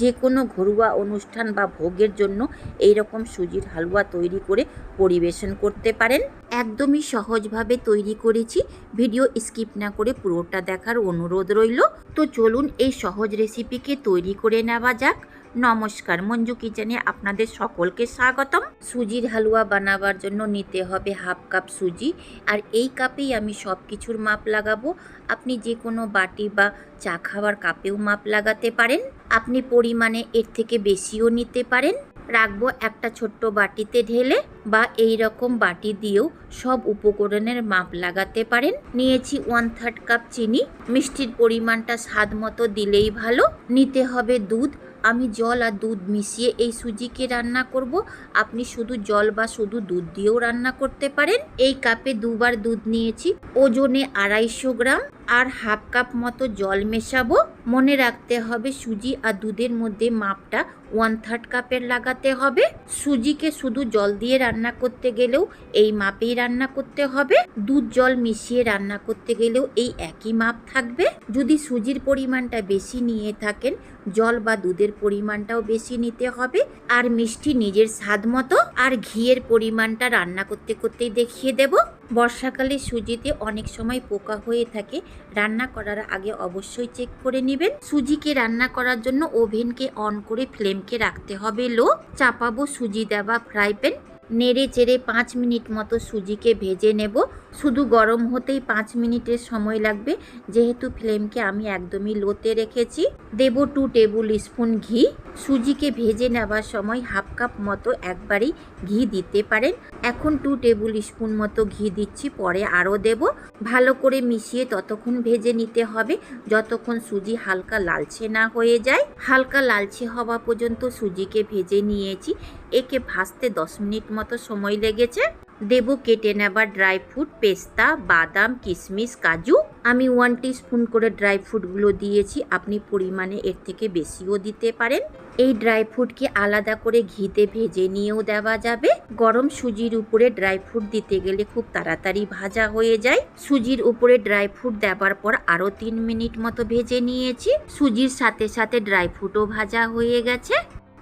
যে কোনো ঘরোয়া অনুষ্ঠান বা ভোগের জন্য এই রকম সুজির হালুয়া তৈরি করে পরিবেশন করতে পারেন। একদমই সহজভাবে তৈরি করেছি। ভিডিও স্কিপ না করে পুরোটা দেখার অনুরোধ রইল। তো চলুন এই সহজ রেসিপিকে তৈরি করে নেওয়া যাক। নমস্কার, মঞ্জু কিচেনে আপনাদের সকলকে স্বাগতম। সুজির হালুয়া বানাবার জন্য নিতে হবে হাফ কাপ সুজি, আর এই কাপেই আমি সব কিছুর মাপ লাগাবো। আপনি যে কোনো বাটি বা চা খাওয়ার কাপেও মাপ লাগাতে পারেন। আপনি পরিমাণে এর থেকে বেশিও নিতে পারেন। রাখব একটা ছোট্ট বাটিতে ঢেলে বা এই রকম বাটি দিয়েও সব উপকরণের মাপ লাগাতে পারেন। নিয়েছি ওয়ান থার্ড কাপ চিনি। মিষ্টির পরিমাণটা স্বাদ মতো দিলেই ভালো। নিতে হবে দুধ আমি জল আর দুধ মিশিয়ে এই সুজিকে রান্না করব। আপনি শুধু জল বা শুধু দুধ দিয়েও রান্না করতে পারেন। এই কাপে দুবার দুধ নিয়েছি। ওজনে আড়াইশো গ্রাম। আর হাফ কাপ মতো জল মেশাবো। মনে রাখতে হবে সুজি আর দুধের মধ্যে মাপটা ওয়ান থার্ড কাপের লাগাতে হবে। সুজিকে শুধু জল দিয়ে রান্না করতে গেলেও এই মাপেই রান্না করতে হবে। দুধ জল মিশিয়ে রান্না করতে গেলেও এই একই মাপ থাকবে। যদি সুজির পরিমাণটা বেশি নিয়ে থাকেন, জল বা দুধের পরিমাণটাও বেশি নিতে হবে। আর মিষ্টি নিজের স্বাদ মতো আর ঘিয়ের পরিমাণটা রান্না করতে করতেই দেখিয়ে দেব। বর্ষাকালে সুজিতে অনেক সময় পোকা হয়ে থাকে। রান্না করার আগে অবশ্যই চেক করে নেবেন। সুজিকে রান্না করার জন্য ওভেনকে অন করে ফ্লেমকে রাখতে হবে লো। চাপাবো সুজি দেওয়া ফ্রাই প্যান। নেড়ে চেড়ে পাঁচ মিনিট মতো সুজিকে ভেজে নেব। শুধু গরম হতেই পাঁচ মিনিটের সময় লাগবে। যেহেতু ফ্লেমকে আমি একদমই লোতে রেখেছি। দেব টু টেবিল স্পুন ঘি। সুজিকে ভেজে নেওয়ার সময় হাফ কাপ মতো একবারই ঘি দিতে পারেন। এখন টু টেবিল স্পুন মতো ঘি দিচ্ছি, পরে আরও দেব। ভালো করে মিশিয়ে ততক্ষণ ভেজে নিতে হবে। যতক্ষণ সুজি হালকা লালচে না হয়ে যায়। হালকা লালচে হওয়া পর্যন্ত সুজিকে ভেজে নিয়েছি। একে ভাজতে দশ মিনিট মতো সময় লেগেছে। দেব কেটে নেবার ড্রাই ফ্রুট পেস্তা, বাদাম কিশমিশ কাজু। আমি ওয়ান স্পুন করে ড্রাই ফ্রুটগুলো দিয়েছি। আপনি পরিমাণে এর থেকে বেশিও দিতে পারেন। এই ড্রাই ফ্রুটকে আলাদা করে ঘিতে ভেজে নিয়েও দেওয়া যাবে। গরম সুজির উপরে ড্রাই ফ্রুট দিতে গেলে খুব তাড়াতাড়ি ভাজা হয়ে যায়। সুজির উপরে ড্রাই ফ্রুট দেওয়ার পর আরও তিন মিনিট মতো ভেজে নিয়েছি। সুজির সাথে সাথে ড্রাই ফ্রুটও ভাজা হয়ে গেছে।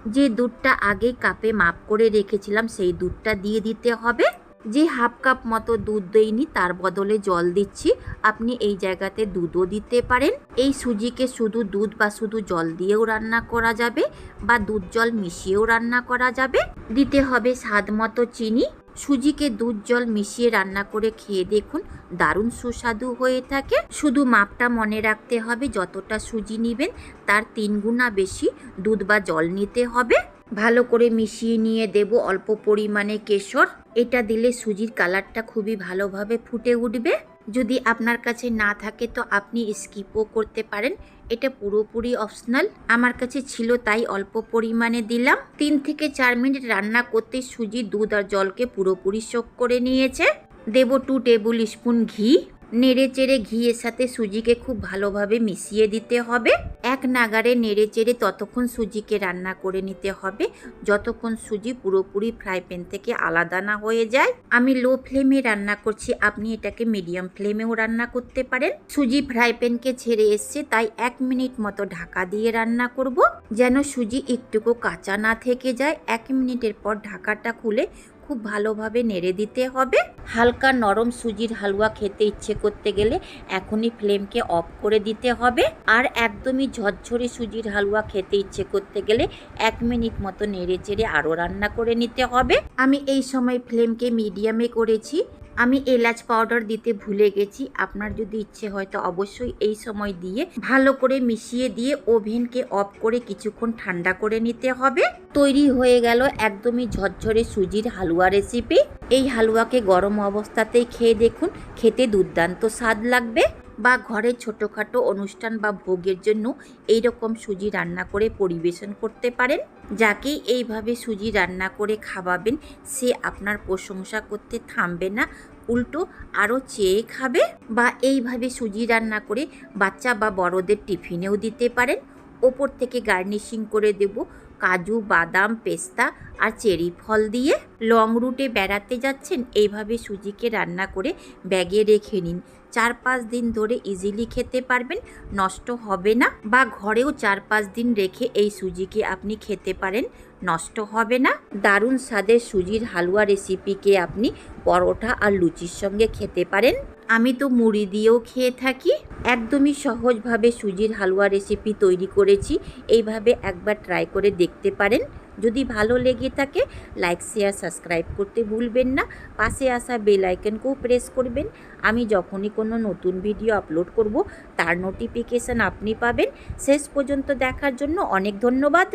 যে দুধটা আগে কাপে মাপ করে রেখেছিলাম, সেই দুধটা দিয়ে দিতে হবে। যে হাফ কাপ মতো দুধ দেইনি, তার বদলে জল দিচ্ছি। আপনি এই জায়গাতে দুধও দিতে পারেন। এই সুজিকে শুধু দুধ বা শুধু জল দিয়েও রান্না করা যাবে বা দুধ জল মিশিয়েও রান্না করা যাবে। দিতে হবে স্বাদ মতো চিনি। সুজিকে দুধ জল মিশিয়ে রান্না করে খেয়ে দেখুন, দারুণ সুস্বাদু হয়ে থাকে। শুধু মাপটা মনে রাখতে হবে, যতটা সুজি নেবেন তার তিন গুণা বেশি দুধ বা জল নিতে হবে। ভালো করে মিশিয়ে নিয়ে দেব অল্প পরিমাণে কেশর। এটা দিলে সুজির কালারটা খুবই ভালোভাবে ফুটে উঠবে। যদি আপনার কাছে না থাকে তো আপনি স্কিপও করতে পারেন। এটা পুরোপুরি অপশনাল। আমার কাছে ছিল তাই অল্প পরিমাণে দিলাম। তিন থেকে চার মিনিট রান্না করতে সুজি দুধ আর জলকে পুরোপুরি শোক করে নিয়েছে। দেব টু টেবিল স্পুন ঘি। নেড়ে চেড়ে ঘিয়ের সাথে সুজিকে খুব ভালোভাবে মিশিয়ে দিতে হবে। এক নাগারে নেড়ে চেড়ে ততক্ষণ সুজিকে রান্না করে নিতে হবে। যতক্ষণ সুজি পুরোপুরি ফ্রাই প্যান থেকে আলাদা না হয়ে যায়। আমি লো ফ্লেমে রান্না করছি। আপনি এটাকে মিডিয়াম ফ্লেমেও রান্না করতে পারেন। সুজি ফ্রাই প্যানকে ছেড়ে এসছে, তাই এক মিনিট মতো ঢাকা দিয়ে রান্না করব। যেন সুজি একটুকু কাঁচা না থেকে যায়। এক মিনিটের পর ঢাকাটা খুলে খুব ভালোভাবে নেড়ে দিতে হবে। হালকা নরম সুজির হালুয়া খেতে ইচ্ছে করতে গেলে এখনই ফ্লেমকে অফ করে দিতে হবে। আর একদমই ঝরঝরে সুজির হালুয়া খেতে ইচ্ছে করতে গেলে এক মিনিট মতো নেড়ে চেড়ে আরও রান্না করে নিতে হবে। আমি এই সময় ফ্লেমকে মিডিয়ামে করেছি। আমি এলাচ পাউডার দিতে ভুলে গেছি। আপনার যদি ইচ্ছে হয় তো অবশ্যই এই সময় দিয়ে ভালো করে মিশিয়ে দিয়ে ওভেনকে অফ করে কিছুক্ষণ ঠান্ডা করে নিতে হবে। তৈরি হয়ে গেল একদমই ঝরঝরে সুজির হালুয়া রেসিপি এই হালুয়াকে গরম অবস্থাতেই খেয়ে দেখুন, খেতে দুর্দান্ত স্বাদ লাগবে। বা ঘরে ছোটোখাটো অনুষ্ঠান বা ভোগের জন্য এই রকম সুজি রান্না করে পরিবেশন করতে পারেন। যাকেই এইভাবে সুজি রান্না করে খাওয়াবেন, সে আপনার প্রশংসা করতে থামবে না, উল্টো আরও চেয়ে খাবে বা এইভাবে সুজি রান্না করে বাচ্চা বা বড়দের টিফিনেও দিতে পারেন। ওপর থেকে গার্নিশিং করে দেব কাজু, বাদাম, পেস্তা আর চেরি ফল দিয়ে লং রুটে বেড়াতে যাচ্ছেন, এইভাবে সুজিকে রান্না করে ব্যাগে রেখে নিন। চার পাঁচ দিন ধরে ইজিলি খেতে পারবেন, নষ্ট হবে না বা ঘরেও চার পাঁচ দিন রেখে এই সুজিকে আপনি খেতে পারেন, নষ্ট হবে না। দারুণ স্বাদের সুজির হালুয়া রেসিপিকে আপনি পরোটা আর লুচির সঙ্গে খেতে পারেন। আমি তো মুড়ি দিয়েও খেয়ে থাকি। একদমই সহজভাবে সুজির হালুয়া রেসিপি তৈরি করেছি। এইভাবে একবার ট্রাই করে দেখতে পারেন। যদি ভালো লেগে থাকে লাইক শেয়ার সাবস্ক্রাইব করতে ভুলবেন না। পাশে আসা বেল আইকনকেও প্রেস করবেন। আমি যখনই কোনো নতুন ভিডিও আপলোড করব, তার নোটিফিকেশান আপনি পাবেন। শেষ পর্যন্ত দেখার জন্য অনেক ধন্যবাদ।